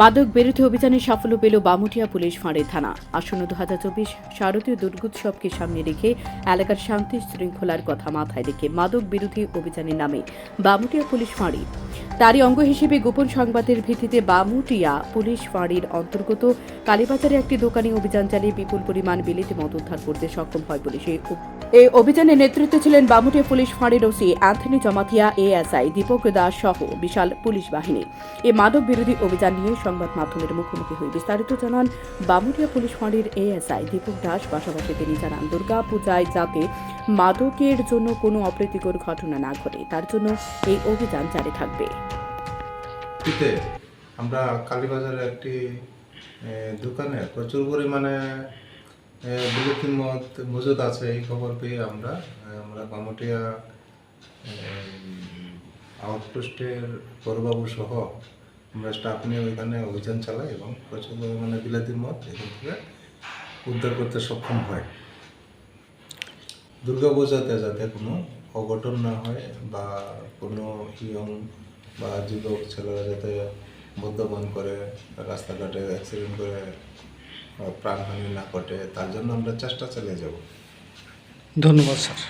মাদক বিরোধী অভিযানে সাফল্য পেল বামুটিয়া পুলিশ ফাঁড়ে থানা। আসন্ন দু হাজার চব্বিশ শারদীয় দুর্গোৎসবকে সামনে রেখে এলাকার শান্তি শৃঙ্খলার কথা মাথায় রেখে মাদক বিরোধী অভিযানের নামে বামুটিয়া পুলিশ ফাঁড়ি তারই অঙ্গ হিসেবে গোপন সংবাদের ভিত্তিতে বামুটিয়া পুলিশ ফাঁড়ির অন্তর্গত কালীবাজারে একটি দোকানে অভিযান চালিয়ে বিপুল পরিমাণ বিলিতি মদ উদ্ধার করতে সক্ষম হয় পুলিশ। এই অভিযানে নেতৃত্বে ছিলেন বামুটিয়া পুলিশ ফাঁড়ির OC Anthony Jamatia ASI, Dipak Das সহ বিশাল পুলিশ বাহিনী। এই মাদক বিরোধী অভিযান নিয়ে সংবাদ মাধ্যমের মুখোমুখি হয়ে বিস্তারিত জানান বামুটিয়া পুলিশ ফাঁড়ির এএসআই দীপক দাস। পাশাপাশি তিনি জানান দুর্গা পূজায় যাতে মাদকের জন্য কোনো অপ্রীতিকর ঘটনা না ঘটে, তার জন্য এই অভিযান জারি থাকবে। আমরা কালীবাজারে একটি দোকানে প্রচুর পরিমাণে বিলেতি মদ মজুদ আছে, এই খবর পেয়ে আমরা আমরা বামটিয়া আউটপোস্টের বড়বাবু সহ আমরা স্টাফ নিয়ে ওইখানে অভিযান চালাই এবং প্রচুর পরিমাণে বিলেতি মদ এখান থেকে উদ্ধার করতে সক্ষম হয়। দুর্গাপূজাতে যাতে কোনো অঘটন না হয় বা কোনো ইয়ং বা যুবক ছেলেরা যাতে মদ্যপান করে, রাস্তাঘাটে অ্যাক্সিডেন্ট করে প্রাণহানি না ঘটে, তার জন্য আমরা চেষ্টা চালিয়ে যাব। ধন্যবাদ, স্যার।